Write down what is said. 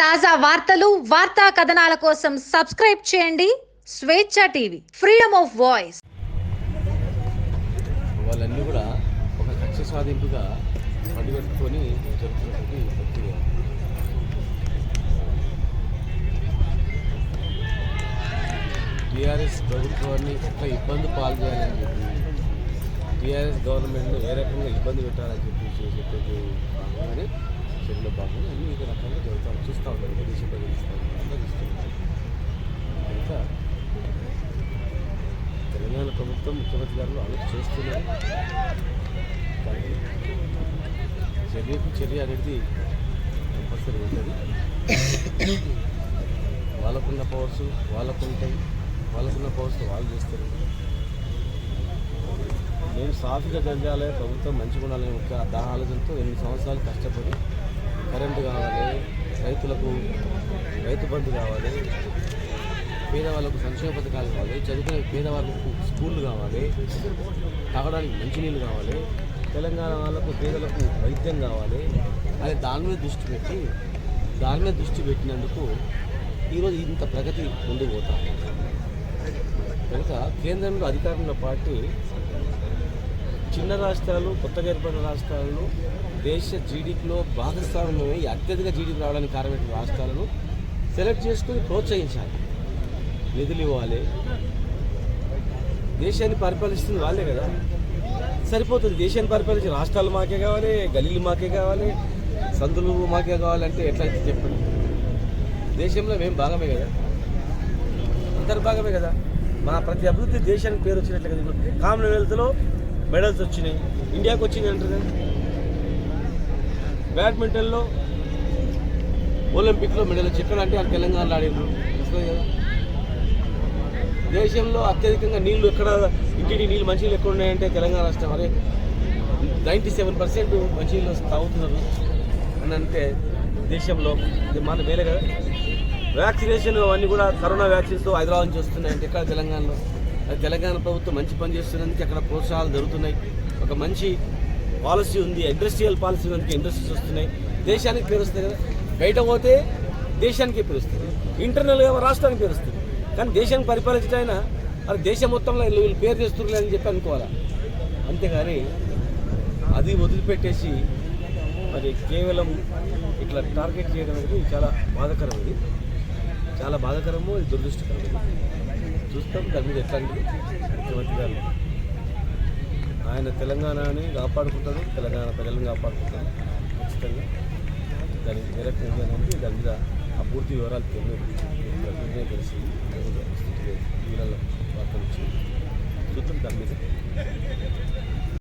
తాజా వార్తలు వార్తా కథనాల కోసం సబ్స్క్రైబ్ చేయండి. స్వేచ్ఛ టీవీ ఫ్రీడమ్ ఆఫ్ వాయిస్. వాళ్ళన్నీ కూడా ఒక కక్ష సాధింపుగా పడిపెట్టుకొని జరుగుతున్నటువంటి ప్రక్రియ. టీఆర్ఎస్ ప్రభుత్వాన్ని ఎట్లా ఇబ్బంది పాలు చేయాలని చెప్పి టీఆర్ఎస్ గవర్నమెంట్ను ఏ రకంగా ఇబ్బంది పెట్టాలని చెప్పి చెప్పేది భాగంగానే చర్యలో భాగంగా అన్ని వివిధ రకాలుగా జరుగుతాం తెలంగాణ ప్రభుత్వం ముఖ్యమంత్రి గారు ఆలోచన చేస్తున్నారు. కానీ చర్యకు చర్య అనేది కంపల్సరీ ఉంటుంది. వాళ్ళకున్న పవర్స్ వాళ్ళకు ఉంటాయి వాళ్ళకున్న పవర్స్ వాళ్ళు చేస్తారు. నేను సాఫీగా గంజాలే ప్రభుత్వం మంచిగా ఉండాలని ఒక దాని ఆలోచనతో ఎనిమిది సంవత్సరాలు కష్టపడి కరెంటు కావాలి రైతులకు రైతు బంధు కావాలి పేదవాళ్ళకు సంక్షేమ పథకాలు కావాలి చదువుకునే పేదవాళ్ళకు స్కూళ్ళు కావాలి తాగడానికి మంచినీళ్ళు కావాలి తెలంగాణ వాళ్ళకు పేదలకు వైద్యం కావాలి అని దాని మీద దృష్టి పెట్టి దాని మీద దృష్టి పెట్టినందుకు ఈరోజు ఇంత ప్రగతి ముందుకు పోతాం కనుక కేంద్రంలో అధికారంలో పార్టీ చిన్న రాష్ట్రాలు కొత్తగా ఏర్పడిన రాష్ట్రాలను దేశ జీడిపిలో భాగస్వామ్యమే అత్యధిక జీడిపి రావడానికి కారణమైన రాష్ట్రాలను సెలెక్ట్ చేసుకుని ప్రోత్సహించాలి. నిధులు ఇవ్వాలి. దేశాన్ని పరిపాలిస్తుంది వాళ్ళే కదా. సరిపోతుంది. దేశాన్ని పరిపాలించే రాష్ట్రాలు మాకే కావాలి గల్లీలు మాకే కావాలి సందులు మాకే కావాలంటే ఎట్లయితే చెప్పండి. దేశంలో మేము భాగమే కదా. అందరు భాగమే కదా. మా ప్రతి అభివృద్ధి దేశానికి పేరు వచ్చినట్లే కదా. కామన్వెల్త్లో మెడల్స్ వచ్చినాయి. ఇండియాకి వచ్చింది అంటారు కదా. బ్యాడ్మింటన్లో ఒలింపిక్లో మెడల్ వచ్చి ఎక్కడ అంటే తెలంగాణలో ఆడినారు వస్తుంది కదా. దేశంలో అత్యధికంగా నీళ్ళు ఎక్కడ ఇంటికి నీళ్ళు మంచినీళ్ళు ఎక్కడ ఉన్నాయంటే తెలంగాణ రాష్ట్రం. అరే నైంటీ సెవెన్ పర్సెంట్ మంచినీళ్ళు తాగుతున్నారు. అని అంటే దేశంలో ఇది మన మేలే కదా. వ్యాక్సినేషన్ అవన్నీ కూడా కరోనా వ్యాక్సిన్స్ హైదరాబాద్ నుంచి వస్తున్నాయంటే ఎక్కడ తెలంగాణలో? తెలంగాణ ప్రభుత్వం మంచి పని చేస్తున్నందుకు అక్కడ ప్రోత్సాహాలు జరుగుతున్నాయి. ఒక మంచి పాలసీ ఉంది ఇండస్ట్రియల్ పాలసీ ఉన్నందుకు ఇండస్ట్రీస్ వస్తున్నాయి. దేశానికి పేరు వస్తుంది కదా. బయట పోతే దేశానికి పేరు వస్తుంది. ఇంటర్నల్గా రాష్ట్రానికి పేరు వస్తుంది. కానీ దేశాన్ని పరిపాలించడం అది దేశం మొత్తంలో వీళ్ళు వీళ్ళు పేరు చేస్తున్నారు అని చెప్పి అనుకోవాలా? అంతేగాని అది వదిలిపెట్టేసి మరి కేవలం ఇట్లా టార్గెట్ చేయడం అనేది చాలా బాధాకరం ఇది చాలా బాధాకరము ఇది దురదృష్టకరం చూస్తాం. దాని మీద ఎట్లాంటి ముఖ్యమంత్రి గారు ఆయన తెలంగాణని కాపాడుకుంటాడు. తెలంగాణ ప్రజలను కాపాడుకుంటాడు. ఖచ్చితంగా. దాని మేరకు దాని మీద ఆ పూర్తి వివరాలు తెలియదు. తెలిసింది